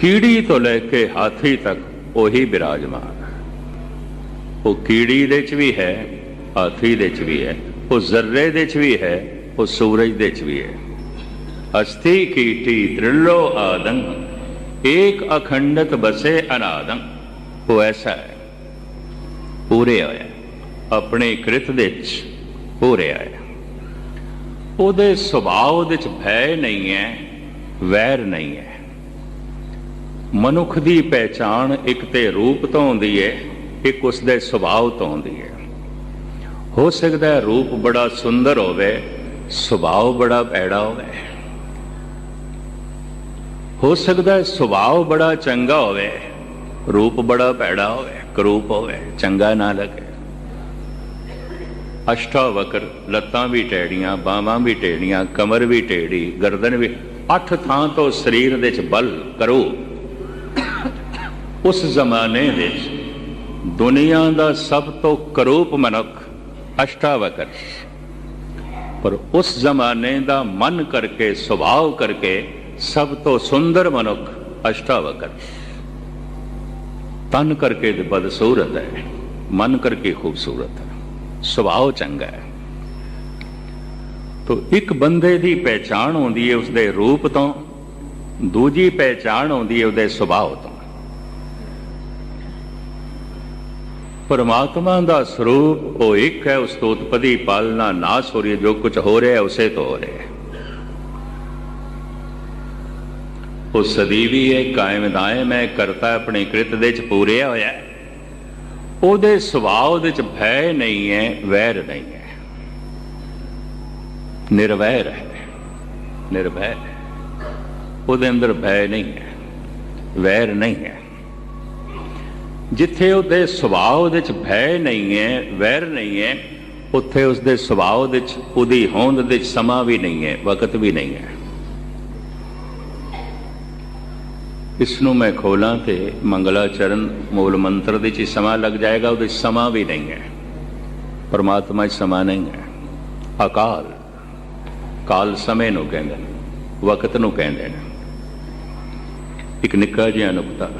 ਕੀੜੀ ਤੋਂ ਲੈ ਕੇ ਹਾਥੀ ਤੱਕ ਉਹੀ ਵਿਰਾਜਮਾਨ ਉਹ ਕੀੜੀ ਦੇ ਚ ਵੀ ਹੈ, ਹਾਥੀ ਦੇ ਚ ਵੀ ਹੈ, ਉਹ ਜ਼ਰਰੇ ਦੇ ਚ ਵੀ ਹੈ, ਉਹ ਸੂਰਜ ਦੇ ਚ ਵੀ ਹੈ। ਅਸਥੀ ਕੀਟੀ ਤ੍ਰਿਲੋ ਆਦੰ, ਏਕ ਅਖੰਡਤ ਬਸੇ ਅਨਾਦੰ। ਉਹ ਐਸਾ ਹੈ, ਪੂਰੇ ਹੋਇਆ ਆਪਣੇ ਕ੍ਰਿਤ ਦੇ ਚ ਪੂਰੇ ਆਇਆ। ਉਹਦੇ ਸੁਭਾਅ ਦੇ ਚ ਭੈ ਨਹੀਂ ਹੈ, ਵੈਰ ਨਹੀਂ ਹੈ। ਮਨੁੱਖ ਦੀ ਪਹਿਚਾਣ ਇੱਕ ਤੇ ਰੂਪ ਤੋਂ ਹੁੰਦੀ ਹੈ ਇੱਕ ਉਸ ਦੇ ਸੁਭਾਅ ਤੋਂ ਹੁੰਦੀ ਹੈ ਹੋ ਸਕਦਾ ਹੈ ਰੂਪ ਬੜਾ ਸੁੰਦਰ ਹੋਵੇ, ਸੁਭਾਅ ਬੜਾ ਭੈੜਾ ਹੋਵੇ। ਹੋ ਸਕਦਾ ਹੈ ਸੁਭਾਅ ਬੜਾ ਚੰਗਾ ਹੋਵੇ, ਰੂਪ ਬੜਾ ਭੈੜਾ ਹੋਵੇ ਕਰੂਪ ਹੋਵੇ, ਚੰਗਾ ਨਾ ਲੱਗੇ। ਅਸ਼ਟਾਵਕਰ ਲੱਤਾਂ ਵੀ ਟੇੜੀਆਂ, ਬਾਹਾਂ ਵੀ ਟੇੜੀਆਂ, ਕਮਰ ਵੀ ਟੇੜੀ, ਗਰਦਨ ਵੀ, ਅੱਠ ਥਾਂ ਤੋਂ ਸਰੀਰ ਦੇ ਵਿੱਚ ਬਲ ਕਰੋ। ਉਸ ਜ਼ਮਾਨੇ ਵਿੱਚ ਦੁਨੀਆ ਦਾ ਸਭ ਤੋਂ ਕਰੂਪ ਮਨੁੱਖ ਅਸ਼ਟਾਵਕਰ ਪਰ ਉਸ ਜ਼ਮਾਨੇ ਦਾ ਮਨ ਕਰਕੇ, ਸੁਭਾਅ ਕਰਕੇ ਸਭ ਤੋਂ ਸੁੰਦਰ ਮਨੁੱਖ ਅਸ਼ਟਾਵਕਰ ਤਨ ਕਰਕੇ ਤੇ ਬਦਸੂਰਤ ਹੈ, ਮਨ ਕਰਕੇ ਖੂਬਸੂਰਤ ਹੈ, ਸੁਭਾਅ ਚੰਗਾ ਹੈ। ਤੋ ਇੱਕ ਬੰਦੇ ਦੀ ਪਹਿਚਾਣ ਹੁੰਦੀ ਹੈ ਉਸਦੇ ਰੂਪ ਤੋਂ, ਦੂਜੀ ਪਹਿਚਾਣ ਹੁੰਦੀ ਹੈ ਉਹਦੇ ਸੁਭਾਅ ਤੋਂ। ਪਰਮਾਤਮਾ ਦਾ ਸਰੂਪ ਉਹ ਇੱਕ ਹੈ ਉਸ ਤੋਂ ਉਤਪਤੀ ਪਾਲਣਾ ਨਾਸ ਹੋ ਰਹੀ ਹੈ ਜੋ ਕੁਝ ਹੋ ਰਿਹਾ ਹੈ, ਉਸੇ ਤੋਂ ਹੋ ਰਿਹਾ ਹੈ। ਉਹ ਸਦੀਵੀ ਹੈ, ਕਾਇਮ ਦਾਇਮ ਹੈ ਕਰਤਾ ਆਪਣੀ ਕ੍ਰਿਤ ਦੇ ਚ ਪੂਰਿਆ ਹੋਇਆ ਹੈ। ਉਹਦੇ ਸੁਭਾਅ ਦੇ ਚ ਭੈ ਨਹੀਂ ਹੈ, ਵੈਰ ਨਹੀਂ ਹੈ। ਨਿਰਵੈਰ ਹੈ ਨਿਰਭੈ ਹੈ। ਉਹਦੇ ਅੰਦਰ ਭੈ ਨਹੀਂ ਹੈ, ਵੈਰ ਨਹੀਂ ਹੈ। ਜਿੱਥੇ ਉਹਦੇ ਸੁਭਾਅ ਦੇ ਚ ਭੈ ਨਹੀਂ ਹੈ, ਵੈਰ ਨਹੀਂ ਹੈ, ਉੱਥੇ ਉਸਦੇ ਸੁਭਾਅ ਦੇ ਚ, ਉਹਦੀ ਹੋਂਦ ਦੇ ਚ ਸਮਾਂ ਵੀ ਨਹੀਂ ਹੈ, ਵਕਤ ਵੀ ਨਹੀਂ ਹੈ। ਇਸ ਨੂੰ ਮੈਂ ਖੋਲਾਂ ਤੇ ਮੰਗਲਾਚਰਨ ਮੂਲ ਮੰਤਰ ਦੇ ਚ ਸਮਾਂ ਲੱਗ ਜਾਏਗਾ, ਉਹਦੇ ਸਮਾਂ ਵੀ ਨਹੀਂ ਹੈ। ਪਰਮਾਤਮਾ 'ਚ ਸਮਾਂ ਨਹੀਂ ਹੈ। ਅਕਾਲ, ਕਾਲ ਸਮੇਂ ਨੂੰ ਕਹਿੰਦੇ ਨੇ, ਵਕਤ ਨੂੰ ਕਹਿੰਦੇ ਨੇ। ਇੱਕ ਨਿੱਕਾ ਜਿਹਾ ਨੁਕਤਾ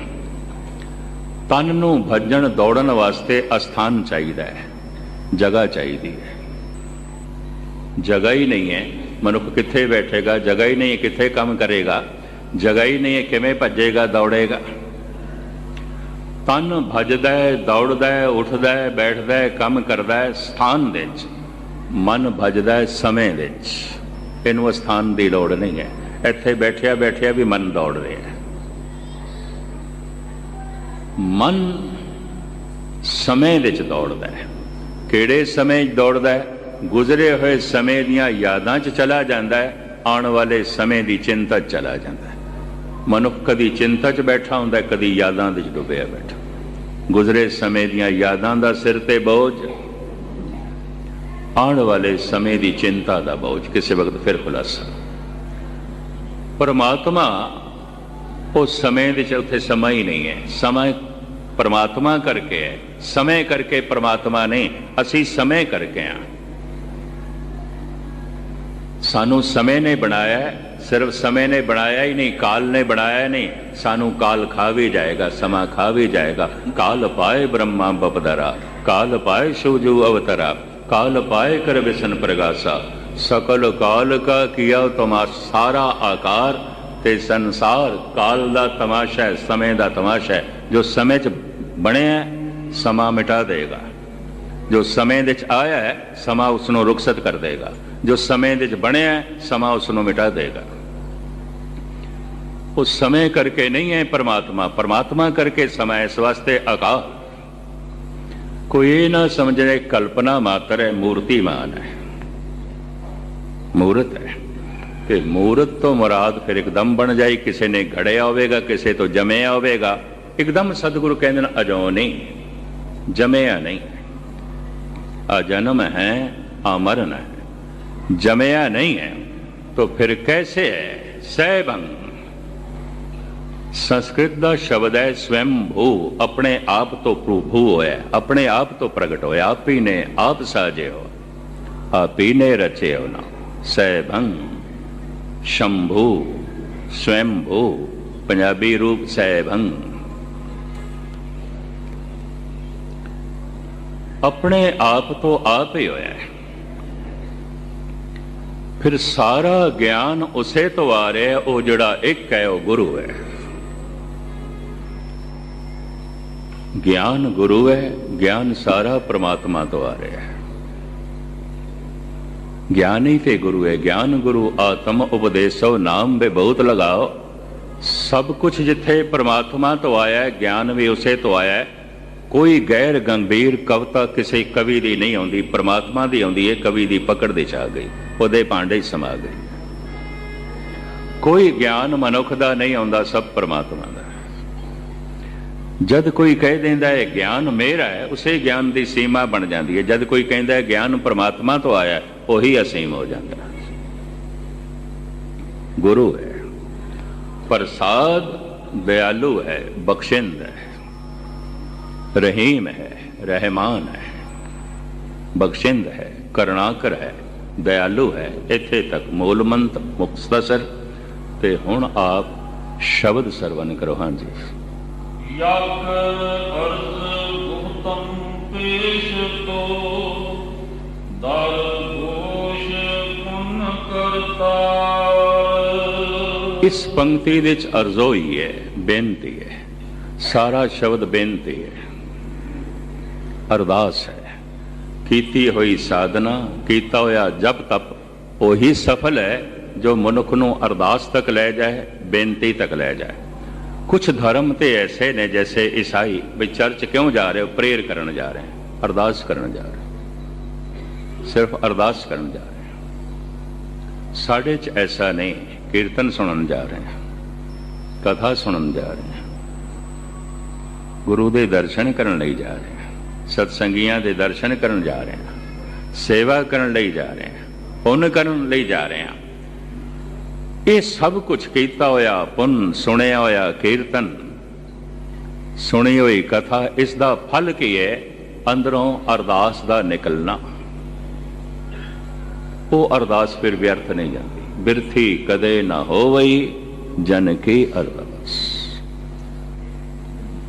ਤਨ ਨੂੰ ਭੱਜਣ ਦੌੜਨ ਵਾਸਤੇ ਅਸਥਾਨ ਚਾਹੀਦਾ ਹੈ, ਜਗ੍ਹਾ ਚਾਹੀਦੀ ਹੈ। ਜਗ੍ਹਾ ਹੀ ਨਹੀਂ ਹੈ, ਮਨੁੱਖ ਕਿੱਥੇ ਬੈਠੇਗਾ, ਜਗ੍ਹਾ ਹੀ ਨਹੀਂ, ਕਿੱਥੇ ਕੰਮ ਕਰੇਗਾ, ਜਗ੍ਹਾ ਹੀ ਨਹੀਂ ਹੈ, ਕਿਵੇਂ ਭੱਜੇਗਾ, ਦੌੜੇਗਾ। ਤਨ ਭਜਦਾ ਹੈ, ਦੌੜਦਾ ਹੈ, ਉੱਠਦਾ ਹੈ, ਬੈਠਦਾ ਹੈ, ਕੰਮ ਕਰਦਾ ਹੈ, ਸਥਾਨ ਦੇ ਵਿੱਚ। ਮਨ ਭਜਦਾ ਹੈ ਸਮੇਂ ਵਿੱਚ। ਇਹਨੂੰ ਸਥਾਨ ਦੀ ਲੋੜ ਨਹੀਂ ਹੈ। ਇੱਥੇ ਬੈਠਿਆ ਬੈਠਿਆ ਵੀ ਮਨ ਦੌੜ ਰਿਹਾ ਹੈ। ਮਨ ਸਮੇਂ ਵਿੱਚ ਦੌੜਦਾ ਹੈ। ਕਿਹੜੇ ਸਮੇਂ 'ਚ ਦੌੜਦਾ ਹੈ? ਗੁਜ਼ਰੇ ਹੋਏ ਸਮੇਂ ਦੀਆਂ ਯਾਦਾਂ 'ਚ ਚਲਾ ਜਾਂਦਾ ਹੈ, ਆਉਣ ਵਾਲੇ ਸਮੇਂ ਦੀ ਚਿੰਤਾ 'ਚ ਚਲਾ ਜਾਂਦਾ ਹੈ। ਮਨੁੱਖ ਕਦੀ ਚਿੰਤਾ 'ਚ ਬੈਠਾ ਹੁੰਦਾ ਕਦੀ ਯਾਦਾਂ ਦੇ 'ਚ ਡੁੱਬਿਆ ਬੈਠਾ। ਗੁਜ਼ਰੇ ਸਮੇਂ ਦੀਆਂ ਯਾਦਾਂ ਦਾ ਸਿਰ ਤੇ ਬੋਝ, ਆਉਣ ਵਾਲੇ ਸਮੇਂ ਦੀ ਚਿੰਤਾ ਦਾ ਬੋਝ, ਕਿਸੇ ਵਕਤ ਫਿਰ ਖੁਲਾਸਾ। ਪਰਮਾਤਮਾ ਉਹ ਸਮੇਂ ਵਿੱਚ ਉੱਥੇ ਸਮਾਂ ਹੀ ਨਹੀਂ ਹੈ। ਸਮਾਂ ਪਰਮਾਤਮਾ ਕਰਕੇ ਹੈ। ਸਮੇਂ ਕਰਕੇ ਪਰਮਾਤਮਾ ਨਹੀਂ ਅਸੀਂ ਸਮੇਂ ਕਰਕੇ ਆ ਸਾਨੂੰ ਸਮੇਂ ਨੇ ਬਣਾਇਆ ਸਿਰਫ ਸਮੇਂ ਨੇ ਬਣਾਇਆ ਹੀ ਨਹੀਂ, ਕਾਲ ਨੇ ਬਣਾਇਆ ਨਹੀਂ। ਸਾਨੂੰ ਕਾਲ ਖਾ ਵੀ ਜਾਏਗਾ, ਸਮਾਂ ਖਾ ਵੀ ਜਾਏਗਾ। ਕਾਲ ਪਾਏ ਬ੍ਰਹਮਾ ਬਪਦਰਾ, ਕਾਲ ਪਾਏ ਸ਼ੂਜੂ ਅਵਤਰਾ, ਕਾਲ ਪਾਏ ਕਰ ਵਿਸ਼ਨ ਪ੍ਰਗਾਸਾ। ਸਕਲ ਕਾਲ ਕਾ ਕੀਆ ਤੁਮਾ ਸਾਰਾ ਆਕਾਰ ਤੇ ਸੰਸਾਰ ਕਾਲ ਦਾ ਤਮਾਸ਼ਾ ਹੈ, ਸਮੇਂ ਦਾ ਤਮਾਸ਼ਾ ਹੈ। ਜੋ ਸਮੇਂ 'ਚ ਬਣਿਆ ਸਮਾਂ ਮਿਟਾ ਦੇਗਾ। ਜੋ ਸਮੇਂ ਦੇ ਵਿੱਚ ਆਇਆ ਹੈ, ਸਮਾਂ ਉਸ ਨੂੰ ਰੁਖਸਤ ਕਰ ਦੇਗਾ। ਜੋ ਸਮੇਂ ਦੇ ਵਿੱਚ ਬਣਿਆ ਸਮਾਂ ਉਸ ਨੂੰ ਮਿਟਾ ਦੇਗਾ। ਉਹ ਸਮੇਂ ਕਰਕੇ ਨਹੀਂ ਹੈ ਪਰਮਾਤਮਾ। ਪਰਮਾਤਮਾ ਕਰਕੇ ਸਮਾਂ ਇਸ ਵਾਸਤੇ ਅਕਾ ਕੋਈ ਇਹ ਨਾ ਸਮਝੇ, ਕਲਪਨਾ ਮਾਤਰ ਹੈ, ਮੂਰਤੀਮਾਨ ਹੈ। ਮੂਰਤ ਹੈ। ਕਿ ਮੂਰਤ ਤੋਂ ਮੁਰਾਦ ਫਿਰ ਇੱਕਦਮ ਬਣ ਜਾਈ ਕਿਸੇ ਨੇ ਘੜਿਆ ਹੋਵੇਗਾ ਕਿਸੇ ਤੋਂ ਜਮਿਆ ਹੋਵੇਗਾ ਇੱਕਦਮ ਸਤਿਗੁਰੂ ਕਹਿੰਦੇ ਨੇ ਅਜੋ ਨਹੀਂ ਜਮਿਆ ਨਹੀਂ ਆ ਜਨਮ ਹੈ ਅਮਰਨ ਹੈ ਜਮਿਆ ਨਹੀਂ ਹੈ तो फिर कैसे है सैभंग ਸੰਸਕ੍ਰਿਤ ਦਾ ਸ਼ਬਦ ਹੈ ਸਵੈਮ ਭੂ ਆਪਣੇ ਆਪ ਤੋਂ ਪ੍ਰਭੂ ਹੋਇਆ ਆਪਣੇ ਆਪ ਤੋਂ ਪ੍ਰਗਟ ਹੋਇਆ ਆਪ ਹੀ ਨੇ ਆਪ ਸਾਜੇ ਹੋ ਆਪ ਹੀ ਨੇ ਰਚੇ ਹੋ ਨਾ ਸੈਭੰ ਸ਼ੰਭੂ, ਸਵੈਭੂ, ਪੰਜਾਬੀ ਰੂਪ ਸਹਿਭੰ ਆਪਣੇ ਆਪ ਤੋਂ ਆਪ ਹੀ। ਹੋਇਆ ਫਿਰ ਸਾਰਾ ਗਿਆਨ ਉਸੇ ਤੋਂ ਆ ਰਿਹਾ ਉਹ ਜਿਹੜਾ ਇੱਕ ਹੈ, ਉਹ ਗੁਰੂ ਹੈ। ਗਿਆਨ ਗੁਰੂ ਹੈ, ਗਿਆਨ ਸਾਰਾ ਪ੍ਰਮਾਤਮਾ ਤੋਂ ਆ ਰਿਹਾ ਹੈ। ਗਿਆਨੀ ਤੇ ਗੁਰੂ ਹੈ ਗਿਆਨ ਗੁਰੂ ਆਤਮ ਉਪਦੇਸੋ ਨਾਮ ਬੇ ਬਹੁਤ ਲਗਾਓ ਸਭ ਕੁਝ ਜਿੱਥੇ ਪਰਮਾਤਮਾ ਤੋਂ ਆਇਆ ਹੈ ਗਿਆਨ ਵੀ ਉਸੇ ਤੋਂ ਆਇਆ ਹੈ ਕੋਈ ਗੈਰ ਗੰਭੀਰ ਕਵਿਤਾ ਕਿਸੇ ਕਵੀ ਦੀ ਨਹੀਂ ਆਉਂਦੀ ਪਰਮਾਤਮਾ ਦੀ ਆਉਂਦੀ ਹੈ ਕਵੀ ਦੀ ਪਕੜ ਦੇ ਚ ਆ ਗਈ ਉਹਦੇ ਭਾਂਡੇ ਸਮਾ ਗਈ ਕੋਈ ਗਿਆਨ ਮਨੁੱਖ ਦਾ ਨਹੀਂ ਆਉਂਦਾ ਸਭ ਪਰਮਾਤਮਾ ਦਾ ਜਦ ਕੋਈ ਕਹਿ ਦਿੰਦਾ ਹੈ, ਗਿਆਨ ਮੇਰਾ ਹੈ, ਉਸੇ ਗਿਆਨ ਦੀ ਸੀਮਾ ਬਣ ਜਾਂਦੀ ਹੈ। ਜਦ ਕੋਈ ਕਹਿੰਦਾ ਹੈ, ਗਿਆਨ ਪ੍ਰਮਾਤਮਾ ਤੋਂ ਆਇਆ ਉਹੀ ਅਸੀਮ ਹੋ ਜਾਂਦਾ ਗੁਰੂ ਹੈ, ਪ੍ਰਸਾਦ ਦਿਆਲੂ ਹੈ, ਬਖਸ਼ਿੰਦ ਹੈ, ਰਹੀਮ ਹੈ, ਰਹਿਮਾਨ ਹੈ, ਬਖਸ਼ਿੰਦ ਹੈ, ਕਰੁਣਾਕਰ ਹੈ ਦਿਆਲੂ ਹੈ। ਇੱਥੇ ਤੱਕ ਮੂਲਮੰਤ, ਮੁਕਤਸਰ ਤੇ ਹੁਣ ਆਪ ਸ਼ਬਦ ਸਰਵਨ ਕਰੋ। ਹਾਂਜੀ। ਯਕ ਅਰਜ਼ ਗੁਪਤਮ ਪੇਸ਼ ਤੋ, ਦਰ ഘോഷ ਪੁਨ ਕਰਤਾ ਇਸ ਪੰਕਤੀ ਦੇ ਵਿੱਚ ਅਰਜ਼ੋ ਹੀ ਹੈ, ਬੇਨਤੀ ਹੈ। ਸਾਰਾ ਸ਼ਬਦ ਬੇਨਤੀ ਹੈ। ਅਰਦਾਸ ਹੈ। ਕੀਤੀ ਹੋਈ ਸਾਧਨਾ, ਕੀਤਾ ਹੋਇਆ ਜਪ ਤਪ, ਉਹੀ ਸਫਲ ਹੈ ਜੋ ਮਨੁੱਖ ਨੂੰ ਅਰਦਾਸ ਤੱਕ ਲੈ ਜਾਏ, ਬੇਨਤੀ ਤੱਕ ਲੈ ਜਾਏ। ਕੁਝ ਧਰਮ ਤੇ ਐਸੇ ਨੇ ਜੈਸੇ ਈਸਾਈ ਵੀ ਚਰਚ ਕਿਉਂ ਜਾ ਰਹੇ ਹੋ ਪ੍ਰੇਅਰ ਕਰਨ ਜਾ ਰਹੇ ਅਰਦਾਸ ਕਰਨ ਜਾ ਰਹੇ ਸਿਰਫ ਅਰਦਾਸ ਕਰਨ ਜਾ ਰਹੇ ਸਾਡੇ 'ਚ ਐਸਾ ਨਹੀਂ ਕੀਰਤਨ ਸੁਣਨ ਜਾ ਰਹੇ ਕਥਾ ਸੁਣਨ ਜਾ ਰਹੇ ਗੁਰੂ ਦੇ ਦਰਸ਼ਨ ਕਰਨ ਲਈ ਜਾ ਰਹੇ ਸਤਸੰਗੀਆਂ ਦੇ ਦਰਸ਼ਨ ਕਰਨ ਜਾ ਰਹੇ ਹਾਂ ਸੇਵਾ ਕਰਨ ਲਈ ਜਾ ਰਹੇ ਹਾਂ ਪੁੰਨ ਕਰਨ ਲਈ ਜਾ ਰਹੇ ਹਾਂ ਇਹ ਸਭ ਕੁਝ ਕੀਤਾ ਹੋਇਆ ਪੁੰਨ, ਸੁਣਿਆ ਹੋਇਆ ਕੀਰਤਨ, ਸੁਣੀ ਹੋਈ ਕਥਾ, ਇਸ ਦਾ ਫਲ ਕੀ ਹੈ? ਅੰਦਰੋਂ ਅਰਦਾਸ ਦਾ ਨਿਕਲਣਾ। ਉਹ ਅਰਦਾਸ ਫਿਰ ਵਿਅਰਥ ਨਹੀਂ ਜਾਂਦੀ। ਬਿਰਥੀ ਕਦੇ ਨਾ ਹੋਵਈ, ਜਨ ਕੀ ਅਰਦਾਸ।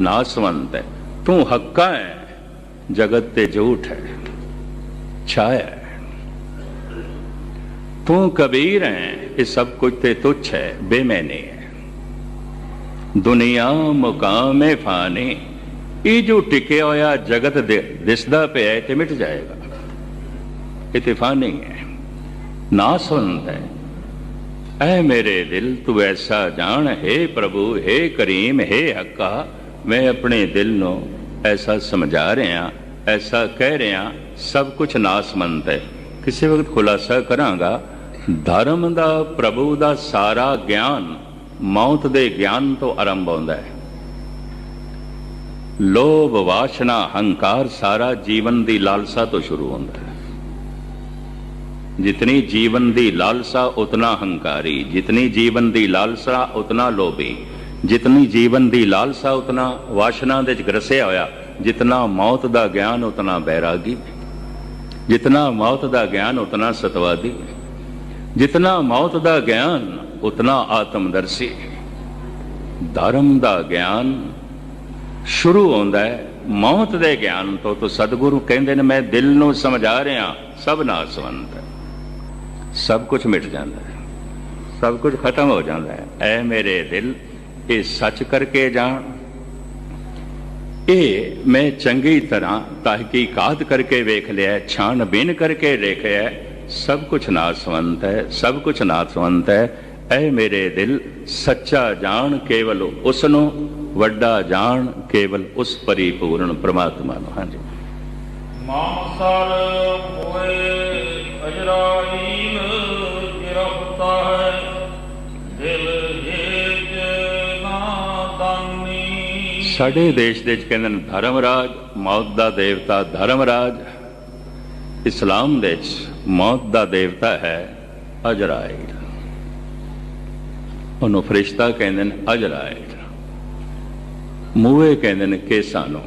ਨਾਸਵੰਤ ਹੈ ਤੂੰ ਹੱਕਾ ਹੈ ਜਗਤ ਤੇ ਝੂਠ ਹੈ ਛਾਇਆ ਹੈ ਤੂੰ ਕਬੀਰ ਹੈ ਇਹ ਸਭ ਕੁਝ ਤੇ ਤੁੱਛ ਹੈ ਬੇਮੈਨੇ ਹੈ ਦੁਨੀਆ ਮੁਕਾਮੇ ਫਾਨੀ ਇਹ ਜੋ ਟਿਕਿਆ ਹੋਇਆ ਜਗਤ ਦੇ ਦਿਸਦਾ ਪਿਆ ਹੈ ਤੇ ਮਿਟ ਜਾਏਗਾ ਇਹ ਤੇ ਫਾਨੀ ਹੈ ਨਾਸਵੰਤ ਹੈ ਐ ਮੇਰੇ ਦਿਲ ਤੂੰ ਐਸਾ ਜਾਣ ਹੈ ਪ੍ਰਭੂ ਹੈ ਕਰੀਮ ਹੈ ਹੱਕਾ ਮੈਂ ਆਪਣੇ ਦਿਲ ਨੂੰ ਐਸਾ ਸਮਝਾ ਰਿਹਾ, ਐਸਾ ਕਹਿ ਰਿਹਾ, ਸਭ ਕੁਝ ਨਾਸਮੰਤ ਹੈ। ਕਿਸੇ ਵਕਤ ਖੁਲਾਸਾ ਕਰਾਂਗਾ, ਧਰਮ ਦਾ, ਪ੍ਰਭੂ ਦਾ ਸਾਰਾ ਗਿਆਨ ਮੌਤ ਦੇ ਗਿਆਨ ਤੋਂ ਆਰੰਭ ਹੁੰਦਾ ਹੈ। ਲੋਭ, ਵਾਸ਼ਨਾ, ਹੰਕਾਰ ਸਾਰਾ ਜੀਵਨ ਦੀ ਲਾਲਸਾ ਤੋਂ ਸ਼ੁਰੂ ਹੁੰਦਾ ਹੈ। ਜਿਤਨੀ ਜੀਵਨ ਦੀ ਲਾਲਸਾ, ਉਤਨਾ ਹੰਕਾਰੀ, ਜਿਤਨੀ ਜੀਵਨ ਦੀ ਲਾਲਸਾ, ਉਤਨਾ ਲੋਭੀ। ਜਿਤਨੀ ਜੀਵਨ ਦੀ ਲਾਲਸਾ, ਉਤਨਾ ਵਾਸ਼ਨਾ ਦੇ ਚ ਗਰਸਿਆ ਹੋਇਆ। ਜਿਤਨਾ ਮੌਤ ਦਾ ਗਿਆਨ, ਉਤਨਾ ਬੈਰਾਗੀ। ਜਿਤਨਾ ਮੌਤ ਦਾ ਗਿਆਨ, ਉਤਨਾ ਸਤਵਾਦੀ। ਜਿਤਨਾ ਮੌਤ ਦਾ ਗਿਆਨ, ਉਤਨਾ ਆਤਮਦਰਸ਼ੀ। ਧਰਮ ਦਾ ਗਿਆਨ ਸ਼ੁਰੂ ਹੁੰਦਾ ਹੈ। ਮੌਤ ਦੇ ਗਿਆਨ ਤੋਂ ਤੋਂ ਸਤਿਗੁਰੂ ਕਹਿੰਦੇ ਨੇ, ਮੈਂ ਦਿਲ ਨੂੰ ਸਮਝਾ ਰਿਹਾ, ਸਭ ਨਾਲ ਸੰਬੰਧ ਹੈ। ਸਭ ਕੁਝ ਮਿਟ ਜਾਂਦਾ ਹੈ। ਸਭ ਕੁਝ ਖਤਮ ਹੋ ਜਾਂਦਾ ਹੈ। ਐ ਮੇਰੇ ਦਿਲ ਇਹ ਸੱਚ ਕਰਕੇ ਜਾਣ। ਇਹ ਮੈਂ ਚੰਗੀ ਤਰ੍ਹਾਂ ਤਹਿਕੀਕਾਤ ਕਰਕੇ ਵੇਖ ਲਿਆ, ਛਾਣਬੀਨ ਕਰਕੇ ਦੇਖਿਆ ਸਭ ਕੁਝ ਨਾਸਵੰਤ ਹੈ, ਸਭ ਕੁਝ ਨਾਸਵੰਤ ਹੈ। ਐ ਮੇਰੇ ਦਿਲ ਸੱਚਾ ਜਾਣ, ਕੇਵਲ ਉਸ ਨੂੰ ਵੱਡਾ ਜਾਣ, ਕੇਵਲ ਉਸ ਪਰਿਪੂਰਨ ਪ੍ਰਮਾਤਮਾ ਨੂੰ। ਹਾਂਜੀ। ਮਾਨਸਰ ਹੋਏ ਅਜਰਾਈਲ ਗਿਰਫਤਾ ਹੈ, ਦਿਲ ਹੇਜ ਸਾਡੇ ਦੇਸ਼ ਦੇ ਵਿੱਚ ਕਹਿੰਦੇ ਨੇ ਧਰਮਰਾਜ, ਮੌਤ ਦਾ ਦੇਵਤਾ ਧਰਮਰਾਜ। ਇਸਲਾਮ ਦੇ ਵਿੱਚ ਮੌਤ ਦਾ ਦੇਵਤਾ ਹੈ ਅਜਰਾਇਲ। ਉਹਨੂੰ ਫਰਿਸ਼ਤਾ ਕਹਿੰਦੇ ਨੇ ਅਜਰਾਇਲ। ਮੂਹੇ ਕਹਿੰਦੇ ਨੇ ਕੇਸਾਂ ਨੂੰ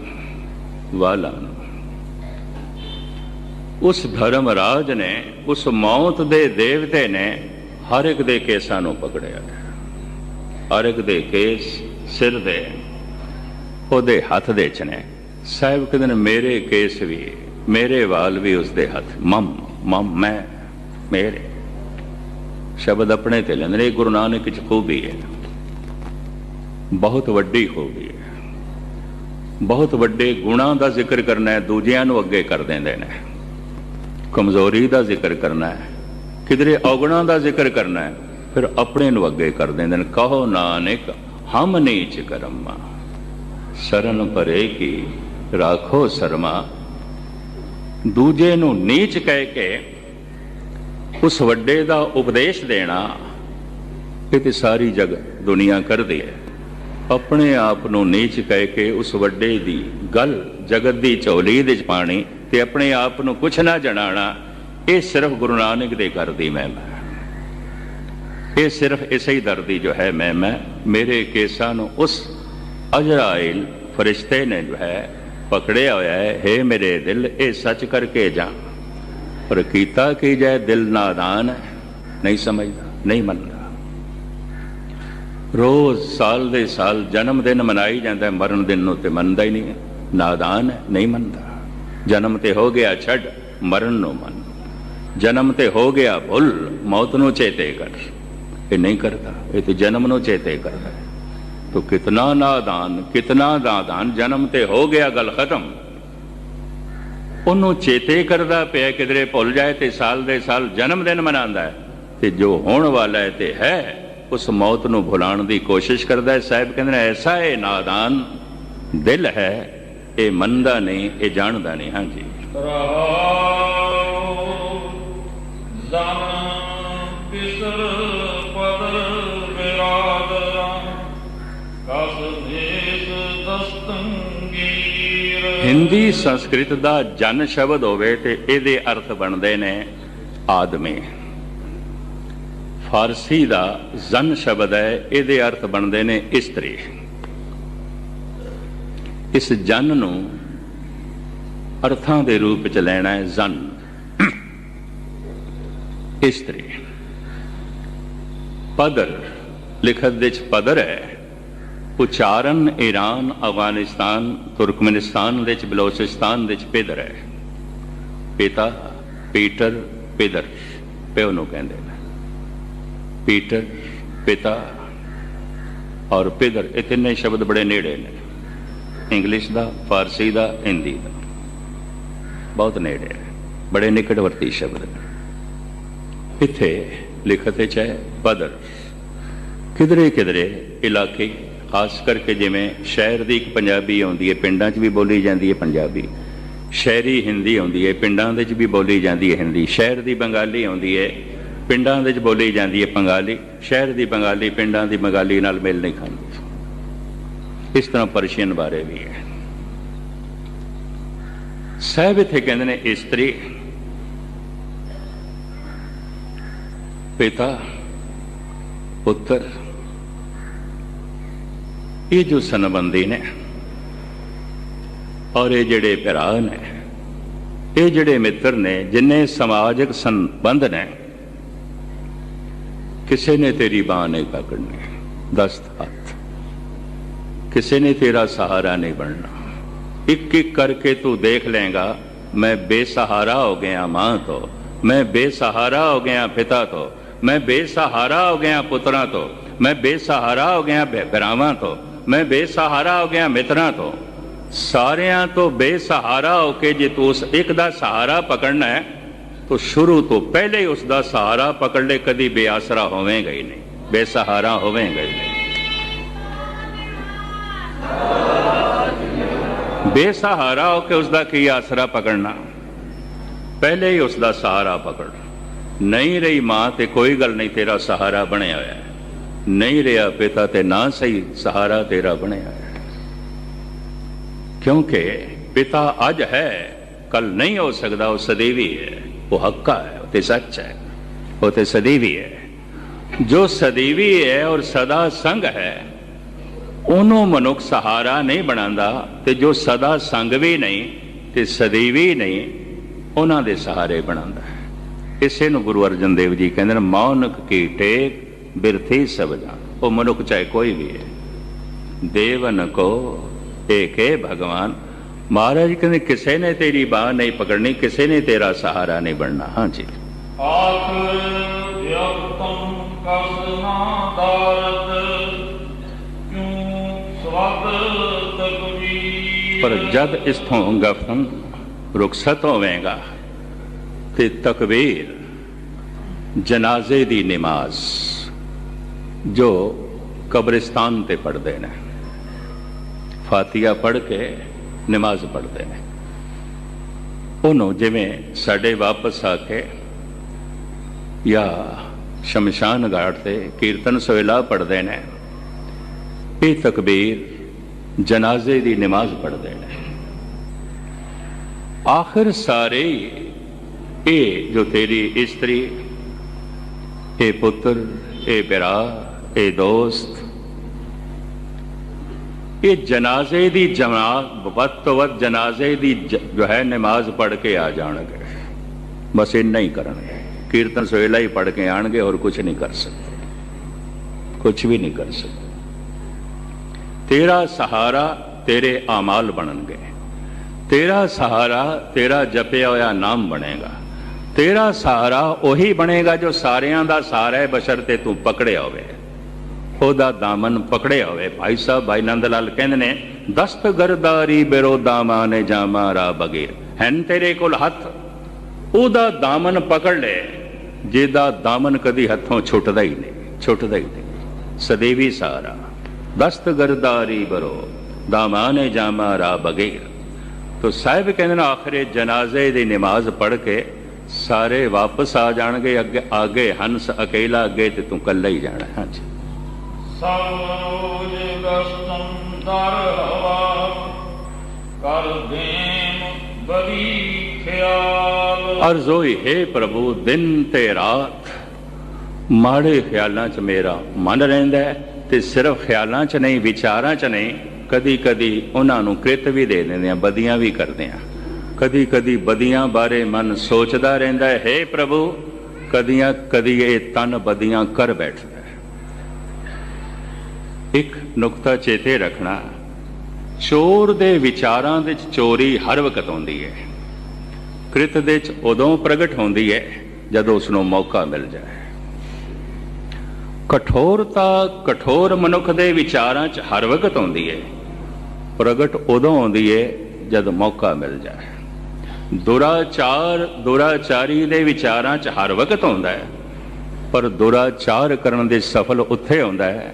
ਵਾਲਾਂ ਨੂੰ। ਉਸ ਧਰਮਰਾਜ ਨੇ, ਉਸ ਮੌਤ ਦੇ ਦੇਵਤੇ ਨੇ ਹਰ ਇੱਕ ਦੇ ਕੇਸਾਂ ਨੂੰ ਪਕੜਿਆ। ਹਰ ਇੱਕ ਦੇ ਕੇਸ ਸਿਰ ਦੇ ਉਹਦੇ ਹੱਥ ਦੇ ਚ ਨੇ ਸਾਹਿਬ ਕਹਿੰਦੇ ਨੇ, ਮੇਰੇ ਕੇਸ ਵੀ, ਮੇਰੇ ਵਾਲ ਵੀ ਉਸਦੇ ਹੱਥ। ਮਮ ਮਮ, ਮੈਂ, ਮੇਰੇ। ਸ਼ਬਦ ਆਪਣੇ ਤੇ ਲੈਂਦੇ ਨੇ, ਇਹ ਗੁਰੂ ਨਾਨਕ ਚ ਖੂਬੀ ਹੈ। ਬਹੁਤ ਵੱਡੀ ਖੂਬੀ ਹੈ। ਬਹੁਤ ਵੱਡੇ ਗੁਣਾਂ ਦਾ ਜ਼ਿਕਰ ਕਰਨਾ ਹੈ, ਦੂਜਿਆਂ ਨੂੰ ਅੱਗੇ ਕਰ ਦਿੰਦੇ ਨੇ। ਕਮਜ਼ੋਰੀ ਦਾ ਜ਼ਿਕਰ ਕਰਨਾ ਹੈ, ਕਿਧਰੇ ਔਗਣਾਂ ਦਾ ਜ਼ਿਕਰ ਕਰਨਾ ਹੈ, ਫਿਰ ਆਪਣੇ ਨੂੰ ਅੱਗੇ ਕਰ ਦਿੰਦੇ ਨੇ। ਕਹੋ, ਨਾਨਕ, ਹਮ ਨੀਚ ਕਰਮਾ। ਸ਼ਰਨ ਭਰੇ ਕੀ? ਰਾਖੋ ਸ਼ਰਮਾ। ਦੂਜੇ ਨੂੰ ਨੀਚ ਕਹਿ ਕੇ ਉਸ ਵੱਡੇ ਦਾ ਉਪਦੇਸ਼ ਦੇਣਾ ਇਹ ਤੇ ਸਾਰੀ ਜਗ ਦੁਨੀਆ ਕਰਦੀ ਹੈ। ਆਪਣੇ ਆਪ ਨੂੰ ਨੀਚ ਕਹਿ ਕੇ ਉਸ ਵੱਡੇ ਦੀ ਗੱਲ ਜਗਤ ਦੀ ਝੋਲੀ ਦੇ ਚ ਪਾਣੀ ਤੇ ਆਪਣੇ ਆਪ ਨੂੰ ਕੁਛ ਨਾ ਜਣਾਣਾ, ਇਹ ਸਿਰਫ ਗੁਰੂ ਨਾਨਕ ਦੇ ਘਰ ਦੀ ਮਹਿਮਾ ਹੈ। ਇਹ ਸਿਰਫ ਇਸੇ ਹੀ ਦਰ ਦੀ ਜੋ ਹੈ ਮਹਿਮਾ ਹੈ। ਮੇਰੇ ਕੇਸਾਂ ਨੂੰ ਉਸ ਅਜਰਾਇਲ ਫਰਿਸ਼ਤੇ ਨੇ ਜੋ ਹੈ ਪਕੜਿਆ ਹੋਇਆ ਹੈ हे ਮੇਰੇ ਦਿਲ, ਇਹ ਸੱਚ ਕਰਕੇ ਜਾ ਪਰ ਕੀਤਾ ਕੀ ਜਾਏ, ਦਿਲ ਨਾਦਾਨ ਹੈ, ਨਹੀਂ ਸਮਝਦਾ, ਨਹੀਂ ਮੰਨਦਾ। ਰੋਜ਼ ਸਾਲ ਦੇ ਸਾਲ ਜਨਮ ਦਿਨ ਮਨਾਈ ਜਾਂਦਾ ਮਰਨ ਦਿਨ ਨੂੰ ਤੇ ਮੰਨਦਾ ਹੀ ਨਹੀਂ ਹੈ। ਨਾਦਾਨ ਨਹੀਂ ਮੰਨਦਾ। ਜਨਮ ਤੇ ਹੋ ਗਿਆ ਛੱਡ, ਮਰਨ ਨੂੰ ਮੰਨ। ਜਨਮ ਤੇ ਹੋ ਗਿਆ ਭੁੱਲ, ਮੌਤ ਨੂੰ ਚੇਤੇ ਕਰ। ਇਹ ਨਹੀਂ ਕਰਦਾ, ਇਹ ਤੇ ਜਨਮ ਨੂੰ ਚੇਤੇ ਕਰਦਾ ਹੈ ਤੋ ਕਿਤਨਾ ਕਿਤਨਾ ਨਾਦਾਨ ਜਨਮ ਤੇ ਹੋ ਗਿਆ ਗੱਲ ਖਤਮ। ਉਹਨੂੰ ਚੇਤੇ ਕਰਦਾ ਪਿਆ ਕਿਧਰੇ ਭੁੱਲ ਜਾਏ ਤੇ ਸਾਲ ਦੇ ਸਾਲ ਜਨਮ ਦਿਨ ਮਨਾਉਂਦਾ ਹੈ। ਤੇ ਜੋ ਹੋਣ ਵਾਲਾ ਹੈ ਤੇ ਹੈ, ਉਸ ਮੌਤ ਨੂੰ ਭੁਲਾਉਣ ਦੀ ਕੋਸ਼ਿਸ਼ ਕਰਦਾ ਹੈ। ਸਾਹਿਬ ਕਹਿੰਦੇ ਨੇ, ਐਸਾ ਇਹ ਨਾਦਾਨ ਦਿਲ ਹੈ, ਇਹ ਮੰਨਦਾ ਨਹੀਂ, ਇਹ ਜਾਣਦਾ ਨਹੀਂ। ਹਾਂਜੀ। ਰਹਾਉ ਜ਼ਨ ਹਿੰਦੀ ਸੰਸਕ੍ਰਿਤ ਦਾ ਜਨ ਸ਼ਬਦ ਹੋਵੇ ਤੇ ਇਹਦੇ ਅਰਥ ਬਣਦੇ ਨੇ ਆਦਮੀ। ਫਾਰਸੀ ਦਾ ਜ਼ਨ ਸ਼ਬਦ ਹੈ, ਇਹਦੇ ਅਰਥ ਬਣਦੇ ਨੇ ਇਸਤਰੀ। ਇਸ ਜਨ ਨੂੰ ਅਰਥਾਂ ਦੇ ਰੂਪ ਵਿੱਚ ਲੈਣਾ ਹੈ ਜ਼ਨ। ਇਸਤਰੀ। ਪਦਰ। ਲਿਖਤ ਵਿੱਚ ਪਦਰ ਹੈ। ਉਚਾਰਨ ਈਰਾਨ, ਅਫਗਾਨਿਸਤਾਨ, ਤੁਰਕਮਨਿਸਤਾਨ ਦੇ ਵਿੱਚ, ਬਲੋਚਿਸਤਾਨ ਦੇ ਵਿੱਚ ਪੇਦਰ ਹੈ ਪਿਤਾ ਪੀਟਰ ਪੇਦਰ ਪਿਓ ਨੂੰ ਕਹਿੰਦੇ ਨੇ। ਪੀਟਰ, ਪਿਤਾ ਔਰ ਪਿਦਰ ਇਹ ਤਿੰਨੇ ਸ਼ਬਦ ਬੜੇ ਨੇੜੇ ਨੇ। ਇੰਗਲਿਸ਼ ਦਾ, ਫਾਰਸੀ ਦਾ, ਹਿੰਦੀ ਦਾ। ਬਹੁਤ ਨੇੜੇ ਨੇ। ਬੜੇ ਨਿਕਟਵਰਤੀ ਸ਼ਬਦ ਨੇ। ਇੱਥੇ ਲਿਖਤ ਵਿੱਚ ਹੈ ਪਦਰ ਕਿਧਰੇ ਕਿਧਰੇ ਇਲਾਕੇ ਖਾਸ ਕਰਕੇ ਜਿਵੇਂ ਸ਼ਹਿਰ ਦੀ ਇੱਕ ਪੰਜਾਬੀ ਆਉਂਦੀ ਹੈ, ਪਿੰਡਾਂ 'ਚ ਵੀ ਬੋਲੀ ਜਾਂਦੀ ਹੈ ਪੰਜਾਬੀ। ਸ਼ਹਿਰੀ ਹਿੰਦੀ ਆਉਂਦੀ ਹੈ, ਪਿੰਡਾਂ ਦੇ 'ਚ ਵੀ ਬੋਲੀ ਜਾਂਦੀ ਹੈ ਹਿੰਦੀ। ਸ਼ਹਿਰ ਦੀ ਬੰਗਾਲੀ ਆਉਂਦੀ ਹੈ, ਪਿੰਡਾਂ ਦੇ 'ਚ ਬੋਲੀ ਜਾਂਦੀ ਹੈ ਬੰਗਾਲੀ। ਸ਼ਹਿਰ ਦੀ ਬੰਗਾਲੀ, ਪਿੰਡਾਂ ਦੀ ਬੰਗਾਲੀ ਨਾਲ ਮੇਲ ਨਹੀਂ ਖਾਂਦੀ। ਇਸ ਤਰ੍ਹਾਂ ਪਰਸ਼ੀਅਨ ਬਾਰੇ ਵੀ ਹੈ। ਸਾਹਿਬ ਇੱਥੇ ਕਹਿੰਦੇ ਨੇ, ਇਸਤਰੀ, ਪਿਤਾ, ਪੁੱਤਰ ਇਹ ਜੋ ਸੰਬੰਧੀ ਨੇ ਔਰ ਇਹ ਜਿਹੜੇ ਭਰਾ ਨੇ ਇਹ ਜਿਹੜੇ ਮਿੱਤਰ ਨੇ ਜਿੰਨੇ ਸਮਾਜਿਕ ਸੰਬੰਧ ਨੇ ਕਿਸੇ ਨੇ ਤੇਰੀ ਬਾਹ ਨਹੀਂ ਪਕੜਨੀ ਦਸਤ ਹੱਥ ਕਿਸੇ ਨੇ ਤੇਰਾ ਸਹਾਰਾ ਨਹੀਂ ਬਣਨਾ ਇੱਕ ਇੱਕ ਕਰਕੇ ਤੂੰ ਦੇਖ ਲੇਗਾ ਮੈਂ ਬੇਸਹਾਰਾ ਹੋ ਗਿਆ ਮਾਂ ਤੋਂ ਮੈਂ ਬੇਸਹਾਰਾ ਹੋ ਗਿਆ ਪਿਤਾ ਤੋਂ ਮੈਂ ਬੇਸਹਾਰਾ ਹੋ ਗਿਆ ਪੁੱਤਰਾਂ ਤੋਂ ਮੈਂ ਬੇਸਹਾਰਾ ਹੋ ਗਿਆ ਭਰਾਵਾਂ ਤੋਂ ਮੈਂ ਬੇਸਹਾਰਾ ਹੋ ਗਿਆ ਮਿੱਤਰਾਂ ਤੋਂ। ਸਾਰਿਆਂ ਤੋਂ ਬੇਸਹਾਰਾ ਹੋ ਕੇ ਜੇ ਤੂੰ ਉਸ ਇੱਕ ਦਾ ਸਹਾਰਾ ਪਕੜਨਾ ਹੈ, ਤਾਂ ਸ਼ੁਰੂ ਤੋਂ ਪਹਿਲੇ ਹੀ ਉਸ ਦਾ ਸਹਾਰਾ ਪਕੜ ਲੈ, ਕਦੀ ਬੇਆਸਰਾ ਹੋਵੇਂਗਾ ਹੀ ਨਹੀਂ, ਬੇਸਹਾਰਾ ਹੋਵੇਂਗਾ ਹੀ ਨਹੀਂ। ਬੇਸਹਾਰਾ ਹੋ ਕੇ ਉਸ ਦਾ ਕੀ ਆਸਰਾ ਪਕੜਨਾ? ਪਹਿਲੇ ਹੀ ਉਸ ਦਾ ਸਹਾਰਾ ਪਕੜ। ਨਹੀਂ ਰਹੀ ਮਾਂ ਤੇ ਕੋਈ ਗੱਲ ਨਹੀਂ, ਤੇਰਾ ਸਹਾਰਾ ਬਣਿਆ ਹੋਇਆ। ਨਹੀਂ ਰਿਹਾ ਪਿਤਾ ਤੇ ਨਾ ਸਹੀ, ਸਹਾਰਾ ਤੇਰਾ ਬਣਿਆ ਹੈ। ਕਿਉਂਕਿ ਪਿਤਾ ਅੱਜ ਹੈ ਕੱਲ ਨਹੀਂ ਹੋ ਸਕਦਾ, ਉਹ ਸਦੀਵੀ ਹੈ। ਉਹ ਹੱਕਾ ਹੈ, ਉਹ ਤੇ ਸੱਚ ਹੈ, ਉਹ ਤੇ ਸਦੀਵੀ ਹੈ। ਜੋ ਸਦੀਵੀ ਹੈ ਔਰ ਸਦਾ ਸੰਗ ਹੈ, ਉਹਨੂੰ ਮਨੁੱਖ ਸਹਾਰਾ ਨਹੀਂ ਬਣਾਉਂਦਾ ਤੇ ਜੋ ਸਦਾ ਸੰਗ ਵੀ ਨਹੀਂ ਤੇ ਸਦੀਵੀ ਨਹੀਂ, ਉਹਨਾਂ ਦੇ ਸਹਾਰੇ ਬਣਾਉਂਦਾ ਹੈ। ਇਸੇ ਨੂੰ ਗੁਰੂ ਅਰਜਨ ਦੇਵ ਜੀ ਕਹਿੰਦੇ ਨੇ, ਮੌਨਕ ਕੀ ਟੇਕ ਬਿਰਥੀ ਜਾਨ ਉਹ ਮਨੁੱਖ ਚਾਹੇ ਕੋਈ ਵੀ ਹੈ। ਦੇਵਨ ਕੋ ਏਕੇ ਭਗਵਾਨ। ਮਹਾਰਾਜ ਕਹਿੰਦੇ ਕਿਸੇ ਨੇ ਤੇਰੀ ਬਾਹ ਨਹੀਂ ਪਕੜਨੀ ਕਿਸੇ ਨੇ ਤੇਰਾ ਸਹਾਰਾ ਨਹੀਂ ਬਣਨਾ। ਹਾਂਜੀ ਆਖ ਵਿਅਕਤੰ ਕਸਨਾ ਦਾਰਤ ਕਿਉ ਸਵਦ ਤਕਬੀਰ ਪਰ ਜਦ ਇਸਥੋਂ ਗਫਨ ਰੁਖਸਤ ਹੋਵੇਗਾ ਤੇ ਤਕਬੀਰ ਜਨਾਜ਼ੇ ਦੀ ਨਮਾਜ਼ ਜੋ ਕਬਰਿਸਤਾਨ ਤੇ ਪੜਦੇ ਨੇ। ਫਾਤੀਹਾ ਪੜ੍ਹ ਕੇ ਨਮਾਜ਼ ਪੜ੍ਹਦੇ ਨੇ। ਉਹਨੂੰ ਜਿਵੇਂ ਸਾਡੇ ਵਾਪਸ ਆ ਕੇ ਜਾਂ ਸ਼ਮਸ਼ਾਨ ਘਾਟ ਤੇ ਕੀਰਤਨ ਸੋਹਿਲਾ ਪੜ੍ਹਦੇ ਨੇ, ਇਹ ਤਕਬੀਰ ਜਨਾਜ਼ੇ ਦੀ ਨਮਾਜ਼ ਪੜ੍ਹਦੇ ਨੇ। ਆਖਰ ਸਾਰੇ ਹੀ ਇਹ ਜੋ ਤੇਰੀ ਇਸਤਰੀ, ਇਹ ਪੁੱਤਰ, ਇਹ ਪਿਆਰਾ ਇਹ ਦੋਸਤ ਇਹ ਜਨਾਜ਼ੇ ਦੀ ਜਮਾਤ ਵੱਧ ਤੋਂ ਵੱਧ ਜਨਾਜ਼ੇ ਦੀ ਜੋ ਹੈ ਨਮਾਜ਼ ਪੜ ਕੇ ਆ ਜਾਣਗੇ ਬਸ ਇੰਨਾ ਹੀ ਕਰਨਗੇ ਕੀਰਤਨ ਸੋਹਿਲਾ ਹੀ ਪੜ੍ਹ ਕੇ ਆਣਗੇ ਹੋਰ ਕੁਝ ਨਹੀਂ ਕਰ ਸਕਦੇ ਕੁਝ ਵੀ ਨਹੀਂ ਕਰ ਸਕਦੇ ਤੇਰਾ ਸਹਾਰਾ ਤੇਰੇ ਆਮਾਲ ਬਣਨਗੇ ਤੇਰਾ ਸਹਾਰਾ ਤੇਰਾ ਜਪਿਆ ਹੋਇਆ ਨਾਮ ਬਣੇਗਾ ਤੇਰਾ ਸਹਾਰਾ ਉਹੀ ਬਣੇਗਾ ਜੋ ਸਾਰਿਆਂ ਦਾ ਸਹਾਰਾ ਹੈ ਬਸ਼ਰਤੇ ਤੂੰ ਪਕੜਿਆ ਹੋਵੇ ਉਹਦਾ ਦਾਮਨ ਪਕੜਿਆ ਹੋਵੇ। ਭਾਈ ਸਾਹਿਬ, ਭਾਈ ਨੰਦ ਲਾਲ ਕਹਿੰਦੇ ਨੇ ਦਸਤ ਗਰਦਾਰੀ ਬਿਰੋ ਦਾਮਾਨੇ ਜਾਮਾ ਰਾ ਬਗੀਰ ਹੈਨ ਤੇਰੇ ਕੋਲ ਹੱਥ? ਉਹਦਾ ਦਾਮਨ ਪਕੜ ਲੈ। ਜਿਹਦਾ ਦਾਮਨ ਕਦੀ ਹੱਥੋਂ ਛੁੱਟਦਾ ਹੀ ਨਹੀਂ, ਛੁੱਟਦਾ ਹੀ ਨਹੀਂ। ਸਦੀਵੀ ਸਹਾਰਾ ਦਸਤ ਗਰਦਾਰੀ ਬਰੋ ਦਾਮਾ ਨੇ ਜਾਮਾ ਰਾ ਬਗੀਰ ਤੋ ਸਾਹਿਬ ਕਹਿੰਦੇ ਨੇ, ਆਖਰੇ ਜਨਾਜ਼ੇ ਦੀ ਨਮਾਜ਼ ਪੜ੍ਹ ਕੇ ਸਾਰੇ ਵਾਪਸ ਆ ਜਾਣਗੇ, ਅੱਗੇ ਆਗੇ ਹੰਸ ਅਕੇਲਾ ਅੱਗੇ ਤੇ ਤੂੰ ਕੱਲਾ ਹੀ ਜਾਣਾ। ਹਾਂਜੀ। ਸਭ ਰੋਜ ਗਸਤੰ ਦਰ ਹਵਾ। ਕਰ ਦੇਮ ਬੜੀ ਖਿਆਲ ਅਰਜ਼ ਹੈ ਪ੍ਰਭੂ, ਦਿਨ ਤੇ ਰਾਤ ਮਾੜੇ ਖਿਆਲਾਂ 'ਚ ਮੇਰਾ ਮਨ ਰਹਿੰਦਾ ਤੇ ਸਿਰਫ ਖਿਆਲਾਂ 'ਚ ਨਹੀਂ, ਵਿਚਾਰਾਂ 'ਚ ਨਹੀਂ। ਕਦੀ ਕਦੀ ਉਹਨਾਂ ਨੂੰ ਕ੍ਰਿਤ ਵੀ ਦੇ ਦਿੰਦੇ ਆ ਬਦੀਆਂ ਵੀ ਕਰਦੇ ਆ ਕਦੀ ਕਦੀ ਬਦੀਆਂ ਬਾਰੇ ਮਨ ਸੋਚਦਾ ਰਹਿੰਦਾ ਹੈ हे ਪ੍ਰਭੂ। ਕਦੀਆਂ ਕਦੀ ਇਹ ਤਨ ਬਦੀਆਂ ਕਰ ਬੈਠਦਾ ਇੱਕ ਨੁਕਤਾ ਚੇਤੇ ਰੱਖਣਾ। ਚੋਰ ਦੇ ਵਿਚਾਰਾਂ ਵਿੱਚ ਚੋਰੀ ਹਰ ਵਕਤ ਆਉਂਦੀ ਹੈ। ਕ੍ਰਿਤ ਦੇ ਵਿੱਚ ਉਦੋਂ ਪ੍ਰਗਟ ਹੁੰਦੀ ਹੈ ਜਦੋਂ ਉਸ ਨੂੰ ਮੌਕਾ ਮਿਲ ਜਾਏ। ਕਠੋਰਤਾ ਕਠੋਰ ਮਨੁੱਖ ਦੇ ਵਿਚਾਰਾਂ 'ਚ ਹਰ ਵਕਤ ਆਉਂਦੀ ਹੈ। ਪ੍ਰਗਟ ਉਦੋਂ ਆਉਂਦੀ ਹੈ ਜਦ ਮੌਕਾ ਮਿਲ ਜਾਏ। ਦੁਰਾਚਾਰ ਦੁਰਾਚਾਰੀ ਦੇ ਵਿਚਾਰਾਂ 'ਚ ਹਰ ਵਕਤ ਆਉਂਦਾ ਹੈ। ਪਰ ਦੁਰਾਚਾਰ ਕਰਨ ਦੇ ਸਫਲ ਉੱਥੇ ਆਉਂਦਾ ਹੈ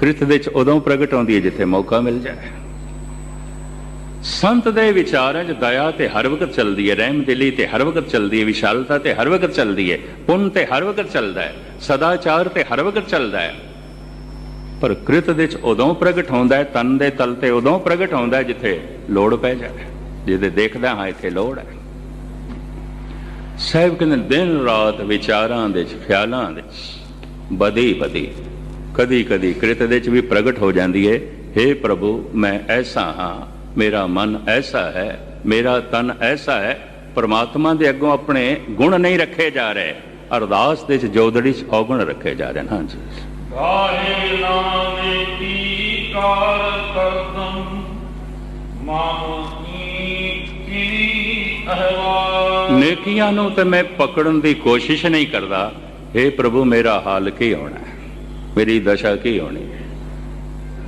ਕ੍ਰਿਤ ਵਿੱਚ ਉਦੋਂ ਪ੍ਰਗਟ ਆਉਂਦੀ ਹੈ ਜਿੱਥੇ ਮੌਕਾ ਮਿਲ ਜਾਏ। ਸੰਤ ਦੇ ਵਿਚਾਰਾਂ 'ਚ ਦਇਆ ਤੇ ਹਰ ਵਕਤ ਚੱਲਦੀ ਹੈ, ਰਹਿਮ ਤੇ ਹਰ ਵਕਤ ਚੱਲਦੀ ਹੈ, ਵਿਸ਼ਾਲਤਾ ਤੇ ਹਰ ਵਕਤ ਚੱਲਦੀ ਹੈ, ਪੁੰਨ ਤੇ ਹਰ ਵਕਤ ਚੱਲਦਾ ਹੈ, ਸਦਾਚਾਰ ਤੇ ਹਰ ਵਕਤ ਚੱਲਦਾ ਹੈ। ਪਰ ਕ੍ਰਿਤ ਵਿੱਚ ਉਦੋਂ ਪ੍ਰਗਟ ਹੁੰਦਾ ਹੈ, ਤਨ ਦੇ ਤਲ ਤੇ ਉਦੋਂ ਪ੍ਰਗਟ ਹੁੰਦਾ ਹੈ, ਜਿੱਥੇ ਲੋੜ ਪੈ ਜਾਏ। ਜਿਹਦੇ ਦੇਖਦਾ ਹਾਂ, ਇੱਥੇ ਲੋੜ ਹੈ। ਸਾਹਿਬ ਕਹਿੰਦੇ ਦਿਨ ਰਾਤ ਵਿਚਾਰਾਂ ਦੇ ਖਿਆਲਾਂ ਦੇ ਚ ਬਦੀ ਬਦੀ। ਕਦੀ ਕਦੀ ਕ੍ਰਿਤ ਦੇ ਚ ਵੀ ਪ੍ਰਗਟ ਹੋ ਜਾਂਦੀ ਹੈ हे ਪ੍ਰਭੂ ਮੈਂ ਐਸਾ ਹਾਂ ਮੇਰਾ ਮਨ ਐਸਾ ਹੈ ਮੇਰਾ ਤਨ ਐਸਾ ਹੈ ਪਰਮਾਤਮਾ ਦੇ ਅੱਗੋਂ ਆਪਣੇ ਗੁਣ ਨਹੀਂ ਰੱਖੇ ਜਾ ਰਹੇ ਅਰਦਾਸ ਦੇ ਚ ਜੋਦੜੀ ਚ ਔਗੁਣ ਰੱਖੇ ਜਾ ਰਹੇ ਨੇ। ਹਾਂਜੀ। ਗਾਹੇ ਨਾਮੇ ਕੀ ਕਾਰ ਕਰਦਮ ਮਾਮੀ ਕੀ ਅਹਵਾਲ। ਨੇਕੀਆਂ ਨੂੰ ਤੇ ਮੈਂ ਪਕੜਨ ਦੀ ਕੋਸ਼ਿਸ਼ ਨਹੀਂ ਕਰਦਾ हे ਪ੍ਰਭੂ ਮੇਰਾ ਹਾਲ ਕੀ ਹੋਣਾ ਹੈ? ਮੇਰੀ ਦਸ਼ਾ ਕੀ ਹੋਣੀ?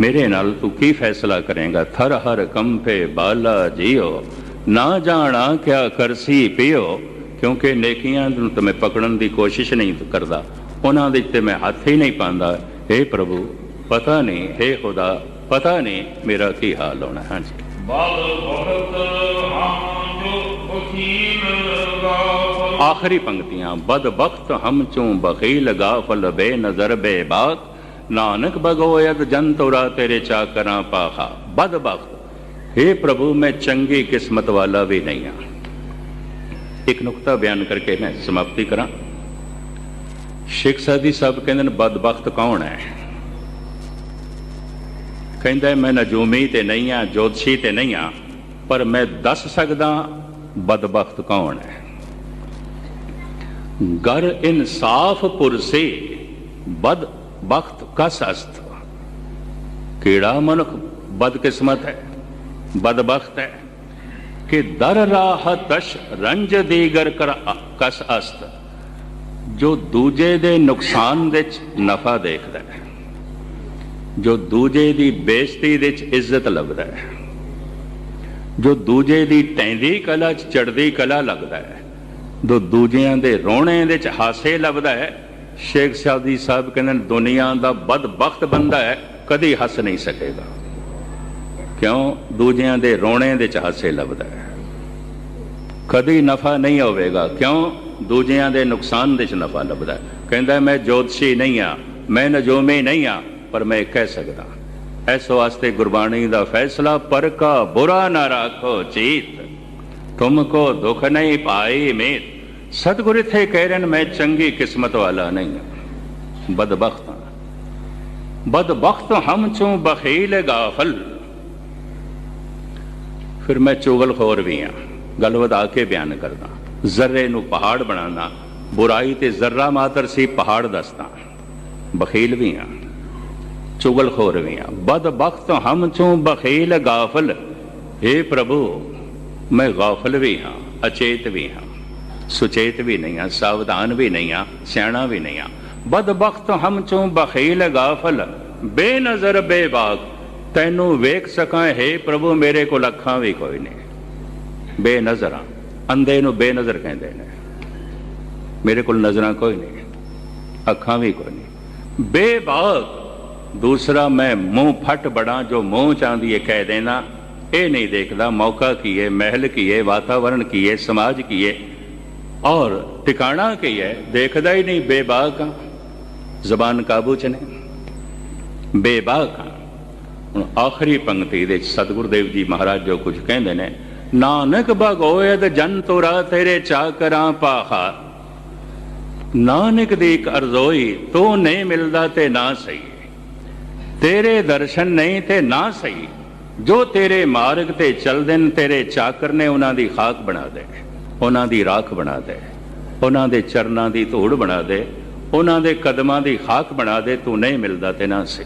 ਮੇਰੇ ਨਾਲ ਤੂੰ ਕੀ ਫੈਸਲਾ ਕਰੇਗਾ? ਥਰ ਹਰ ਕੰਪੇ ਬਾਲਾ ਜੀਓ। ਨਾ ਜਾਣਾ ਕਿਆ ਕਰਸੀ ਪਿਓ, ਕਿਉਂਕਿ ਨੇਕੀਆਂ ਨੂੰ ਤੇ ਮੈਂ ਪਕੜਨ ਦੀ ਕੋਸ਼ਿਸ਼ ਨਹੀਂ ਕਰਦਾ। ਉਹਨਾਂ ਦੇ ਤੇ ਮੈਂ ਹੱਥ ਹੀ ਨਹੀਂ ਪਾਉਂਦਾ। हे ਪ੍ਰਭੂ, ਪਤਾ ਨਹੀਂ हे ਖੁਦਾ, ਪਤਾ ਨਹੀਂ ਮੇਰਾ ਕੀ ਹਾਲ ਹੋਣਾ। ਹਾਂਜੀ। ਬਲ ਭਗਤ ਹਮ ਜੋ ਆਖਰੀ ਪੰਕਤੀਆਂ, ਬਦ ਹਮ ਚੋਂ ਬਖੀਲ ਗਾਫਲ ਬੇ ਨਜ਼ਰ ਬੇ ਬਾਤ, ਨਾਨਕ ਭਗੋਇਦ ਜਨ ਤੇਰੇ ਚਾਕਰਾਂ ਪਾਖਾ। ਬਦ हे ਪ੍ਰਭੂ, ਮੈਂ ਚੰਗੀ ਕਿਸਮਤ ਵਾਲਾ ਵੀ ਨਹੀਂ ਹਾਂ ਇੱਕ ਨੁਕਤਾ ਬਿਆਨ ਕਰਕੇ ਮੈਂ ਸਮਾਪਤੀ ਕਰਾਂ। ਸ਼ੇਖ ਸਾਦੀ ਸਾਹਿਬ ਕਹਿੰਦੇ ਨੇ ਬਦਬਖਤ ਕੌਣ ਹੈ? ਕਹਿੰਦਾ, ਮੈਂ ਨਜੂਮੀ ਤੇ ਨਹੀਂ ਆ, ਜੋਤਸ਼ੀ ਤੇ ਨਹੀਂ ਆ, ਪਰ ਮੈਂ ਦੱਸ ਸਕਦਾ ਬਦਬਖਤ ਕੌਣ ਹੈ? ਗਰ ਇਨਸਾਫ ਪੁਰਸੇ ਬਦ ਬਖਤ ਕਸ ਅਸਤ ਕਿਹੜਾ ਮਨੁੱਖ ਬਦਕਿਸਮਤ ਹੈ? ਬਦਬਖਤ ਹੈ ਕਿ ਦਰ ਰਾਹ ਤਸ਼ ਰੰਜ ਦੀਗਰ ਕਰ ਕਸ ਅਸਤ ਜੋ ਦੂਜੇ ਦੇ ਨੁਕਸਾਨ ਵਿੱਚ ਨਫਾ ਦੇਖਦਾ ਹੈ, ਜੋ ਦੂਜੇ ਦੀ ਬੇਇੱਜ਼ਤੀ ਵਿੱਚ ਇੱਜ਼ਤ ਲੱਭਦਾ ਹੈ। ਜੋ ਦੂਜੇ ਦੀ ਟੈਂਦੀ ਕਲਾ ਚ ਚੜਦੀ ਕਲਾ ਲੱਗਦਾ ਹੈ ਜੋ ਦੂਜਿਆਂ ਦੇ ਰੋਣੇ ਦੇ ਚ ਹਾਸੇ ਲੱਭਦਾ ਹੈ ਸ਼ੇਖ ਸਾਦੀ ਸਾਹਿਬ ਕਹਿੰਦੇ ਨੇ, ਦੁਨੀਆ ਦਾ ਬਦਬਖਤ ਬੰਦਾ ਹੈ ਕਦੀ ਹੱਸ ਨਹੀਂ ਸਕੇਗਾ। ਕਿਉਂ? ਦੂਜਿਆਂ ਦੇ ਰੋਣੇ ਦੇ ਚ ਹਾਸੇ ਲੱਭਦਾ ਹੈ। ਕਦੀ ਨਫਾ ਨਹੀਂ ਹੋਵੇਗਾ। ਕਿਉਂ? ਦੂਜਿਆਂ ਦੇ ਨੁਕਸਾਨ ਦੇ ਚ ਨਫਾ ਲੱਭਦਾ ਕਹਿੰਦਾ ਮੈਂ ਜੋਤਸ਼ੀ ਨਹੀਂ ਆ ਮੈਂ ਨਜੂਮੀ ਨਹੀਂ ਆ ਪਰ ਮੈਂ ਕਹਿ ਸਕਦਾ ਇਸ ਵਾਸਤੇ ਗੁਰਬਾਣੀ ਦਾ ਫੈਸਲਾ, ਪਰ ਕਾ ਬੁਰਾ ਨਾ ਰੱਖੋ ਚੀਤ। ਤੁਮਕੋ ਦੁਖ ਨਹੀਂ ਪਾਈ ਮੇਤ। ਸਤਿਗੁਰ ਇੱਥੇ ਕਹਿ ਰਹਿਣ ਮੈਂ ਚੰਗੀ ਕਿਸਮਤ ਵਾਲਾ ਨਹੀਂ ਹਾਂ। ਬਦਬਖਤ ਹਾਂ। ਬਦਬਖਤ ਹਮ ਚੋਂ ਬਖੀਲ ਗਾਫਲ। ਫਿਰ ਮੈਂ ਚੁਗਲਖੋਰ ਵੀ ਹਾਂ। ਗੱਲ ਵਧਾ ਕੇ ਬਿਆਨ ਕਰਦਾ ਜ਼ਰਰੇ ਨੂੰ ਪਹਾੜ ਬਣਾਉਣਾ ਬੁਰਾਈ ਤੇ ਜ਼ਰਰਾ ਮਾਤਰ ਸੀ ਪਹਾੜ ਦੱਸਦਾ ਬਖੀਲ ਵੀ ਹਾਂ। ਚੁਗਲਖੋਰ ਵੀ ਹਾਂ ਬਦਬਖਤ ਹਮ ਚੋਂ ਬਖੀਲ ਗਾਫਲ। हे ਪ੍ਰਭੂ, ਮੈਂ ਗਾਫਲ ਵੀ ਹਾਂ, ਅਚੇਤ ਵੀ ਹਾਂ। ਸੁਚੇਤ ਵੀ ਨਹੀਂ ਹਾਂ ਸਾਵਧਾਨ ਵੀ ਨਹੀਂ ਹਾਂ ਸਿਆਣਾ ਵੀ ਨਹੀਂ ਹਾਂ ਬਦਬਖਤ ਹਮ ਚੋਂ ਬਖੀਲ ਗਾਫਲ। ਬੇਨਜ਼ਰ ਬੇਬਾਗ ਤੈਨੂੰ ਵੇਖ ਸਕਾਂ, ਹੈ ਪ੍ਰਭੂ, ਮੇਰੇ ਕੋਲ ਅੱਖਾਂ ਵੀ ਕੋਈ ਨਹੀਂ ਬੇਨਜ਼ਰਾਂ, ਅੰਧੇ ਨੂੰ ਬੇਨਜ਼ਰ ਕਹਿੰਦੇ ਨੇ। ਮੇਰੇ ਕੋਲ ਨਜ਼ਰਾਂ ਕੋਈ ਨਹੀਂ, ਅੱਖਾਂ ਵੀ ਕੋਈ ਨਹੀਂ। ਬੇਬਾਗ ਦੂਸਰਾ, ਮੈਂ ਮੂੰਹ ਫਟ ਬੜਾ ਜੋ ਮੂੰਹ ਚਾਂਦੀ ਹੈ ਕਹਿ ਦੇਣਾ। ਇਹ ਨਹੀਂ ਦੇਖਦਾ, ਮੌਕਾ ਕੀ ਹੈ ਮਹਿਲ ਕੀ ਹੈ ਵਾਤਾਵਰਣ ਕੀ ਹੈ ਸਮਾਜ ਕੀ ਹੈ ਔਰ ਟਿਕਾਣਾ ਕੀ ਹੈ ਦੇਖਦਾ ਹੀ ਨਹੀਂ, ਬੇਬਾਕ ਹਾਂ ਜ਼ਬਾਨ ਕਾਬੂ ਚ ਨੇ। ਬੇਬਾਕ ਹਾਂ ਹੁਣ ਆਖਰੀ ਪੰਕਤੀ ਦੇ ਸਤਿਗੁਰੂ ਦੇਵ ਜੀ ਮਹਾਰਾਜ ਜੋ ਕੁਝ ਕਹਿੰਦੇ ਨੇ, ਨਾਨਕ ਭਗੋਇਦ ਜਨ ਤੋਰਾ ਤੇਰੇ ਚਾਕਰਾਂ ਪਾਹਾ। ਨਾਨਕ ਦੀ ਇੱਕ ਅਰਜ਼ੋਈ, ਤੂੰ ਨਹੀਂ ਮਿਲਦਾ ਤੇ ਨਾ ਸਹੀ। ਤੇਰੇ ਦਰਸ਼ਨ ਨਹੀਂ ਤੇ ਨਾ ਸਹੀ। ਜੋ ਤੇਰੇ ਮਾਰਗ ਤੇ ਚੱਲਦੇ ਨੇ ਤੇਰੇ ਚਾਕਰ ਨੇ ਉਹਨਾਂ ਦੀ ਖਾਕ ਬਣਾ ਦੇ। ਉਹਨਾਂ ਦੀ ਰਾਖ ਬਣਾ ਦੇ। ਉਹਨਾਂ ਦੇ ਚਰਨਾਂ ਦੀ ਧੂੜ ਬਣਾ ਦੇ। ਉਹਨਾਂ ਦੇ ਕਦਮਾਂ ਦੀ ਖਾਕ ਬਣਾ ਦੇ। ਤੂੰ ਨਹੀਂ ਮਿਲਦਾ ਤੇ ਨਾ ਸਹੀ